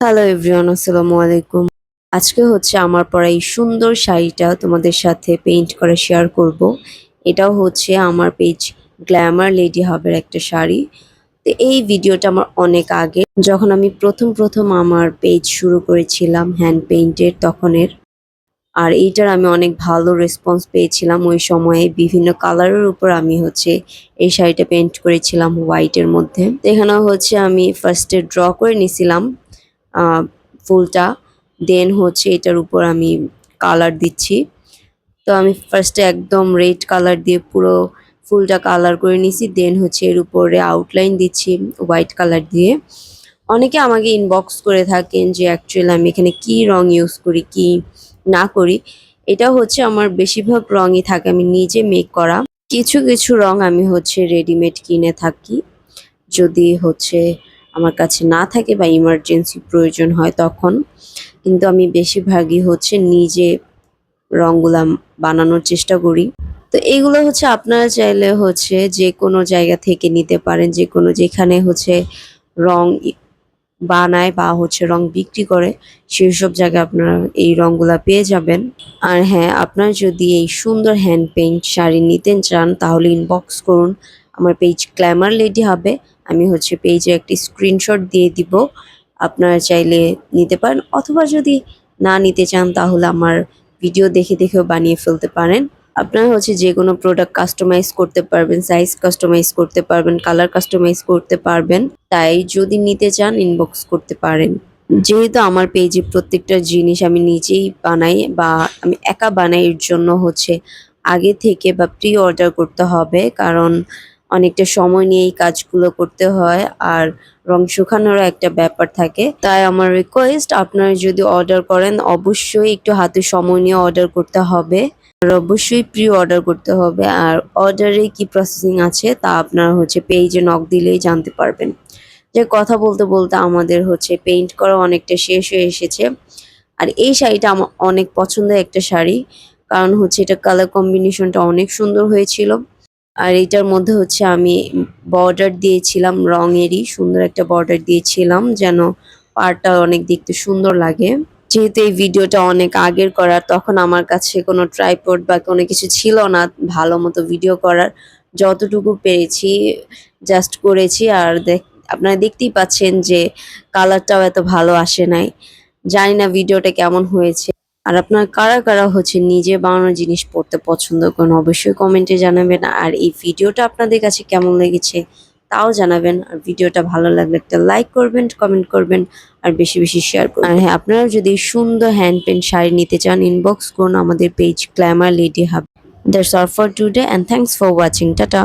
Hello everyone আসসালামু আলাইকুম। আজকে হচ্ছে আমার পরা এই সুন্দর শাড়িটা তোমাদের সাথে পেইন্ট করে শেয়ার করব। এটাও হচ্ছে আমার পেজ গ্ল্যামার লেডি হাবের একটা শাড়ি। তো এই ভিডিওটা আমার অনেক আগে। যখন আমি প্রথম প্রথম আমার পেজ শুরু করেছিলাম হ্যান্ড পেইন্টের তখনের আর এইটার আমি অনেক ভালো রেসপন্স পেয়েছিলাম ওই সময়ে। বিভিন্ন কালারের উপর আমি হচ্ছে এই শাড়িটা পেইন্ট করেছিলাম হোয়াইটের মধ্যে। তো এখানে হচ্ছে আমি ফার্স্টে ড্র করে নিছিলাম আহ, ফুলটা। দেন হচ্ছে এটার উপর আমি কালার দিচ্ছি। তো আমি ফার্স্টে একদম রেড কালার দিয়ে পুরো ফুলটা কালার করে নিছি দেন হচ্ছে এর উপরে আউটলাইন দিচ্ছি হোয়াইট কালার দিয়ে। অনেকে আমাকে ইনবক্স করে থাকেন যে অ্যাকচুয়ালি আমি এখানে কি রং ইউজ করি, কি না করি। এটা হচ্ছে আমার বেশিরভাগ রঙই থাকে, আমি নিজে মেক করা। কিছু কিছু রং আমি হচ্ছে রেডিমেড কিনে থাকি। যদি হচ্ছে আমার কাছে না থাকে বা ইমার্জেন্সি প্রয়োজন হয় তখন, কিন্তু আমি বেশিরভাগই হচ্ছে নিজে রঙগুলা বানানোর চেষ্টা করি। তো এইগুলো হচ্ছে আপনারা চাইলে হচ্ছে যে কোনো জায়গা থেকে নিতে পারেন যে কোনো যেখানে হচ্ছে রং বানায় বা হচ্ছে রং বিক্রি করে সেই সব জায়গায় আপনারা এই রংগুলা পেয়ে যাবেন। আর হ্যাঁ আপনারা যদি এই সুন্দর হ্যান্ড পেইন্ট শাড়ি নিতে চান, তাহলে ইনবক্স করুন। আমার পেজ ক্ল্যামার লেডি হবে। আমি হচ্ছে পেজে একটি স্ক্রিনশট দিয়ে দিব। আপনারা চাইলে নিতে পারেন অথবা যদি না নিতে চান তাহলে আমার ভিডিও দেখে দেখেও বানিয়ে ফেলতে পারেন। আপনারা হচ্ছে যে কোনো প্রোডাক্ট কাস্টমাইজ করতে পারবেন সাইজ কাস্টমাইজ করতে পারবেন কালার কাস্টমাইজ করতে পারবেন। তাই যদি নিতে চান ইনবক্স করতে পারেন। যেহেতু আমার পেজে প্রত্যেকটা জিনিস আমি নিজেই বানাই বা আমি একা বানাই জন্য হচ্ছে আগে থেকে বা প্রি অর্ডার করতে হবে, কারণ অনেকটা সময় নিয়ে এই কাজগুলো করতে হয় আর রং শুকানোরও একটা ব্যাপার থাকে। তাই আমার রিকোয়েস্ট আপনারা যদি অর্ডার করেন, অবশ্যই একটু হাতে সময় নিয়ে অর্ডার করতে হবে। আর অবশ্যই প্রি অর্ডার করতে হবে। আর অর্ডারে কি প্রসেসিং আছে, তা আপনারা হচ্ছে পেজে নক দিলেই জানতে পারবেন। যে কথা বলতে বলতে আমাদের হচ্ছে পেইন্ট করা অনেকটা শেষ হয়ে এসেছে। আর এই শাড়িটা আমার অনেক পছন্দের একটা শাড়ি। কারণ হচ্ছে এটা কালার কম্বিনেশনটা অনেক সুন্দর হয়েছিল। আর এটার মধ্যে হচ্ছে আমি বর্ডার দিয়েছিলাম রঙেরই, সুন্দর একটা বর্ডার দিয়েছিলাম যেন পাড়টা অনেক দেখতে সুন্দর লাগে। যেহেতু এই ভিডিওটা অনেক আগের করা তখন আমার কাছে কোনো ট্রাইপড বা কোনো কিছু ছিল না ভালো মতো ভিডিও করার। যতটুকু পেরেছি জাস্ট করেছি আর দেখ, আপনারা দেখতেই পাচ্ছেন যে কালারটাও এত ভালো আসে নাই। জানি না ভিডিওটা কেমন হয়েছে। আর আপনার কারা কারা হচ্ছে নিজে বানানো জিনিস পড়তে পছন্দ করেন, অবশ্যই কমেন্টে জানাবেন। আর এই ভিডিওটা আপনাদের কাছে কেমন লেগেছে তাও জানাবেন। আর ভিডিওটা ভালো লাগলে একটা লাইক করবেন কমেন্ট করবেন, আর বেশি বেশি শেয়ার করবেন। আর হ্যাঁ আপনারা যদি সুন্দর হ্যান্ড পেন্ট শাড়ি নিতে চান ইনবক্স করুন আমাদের page glamour lady hub that's all for today and thanks for watching tata.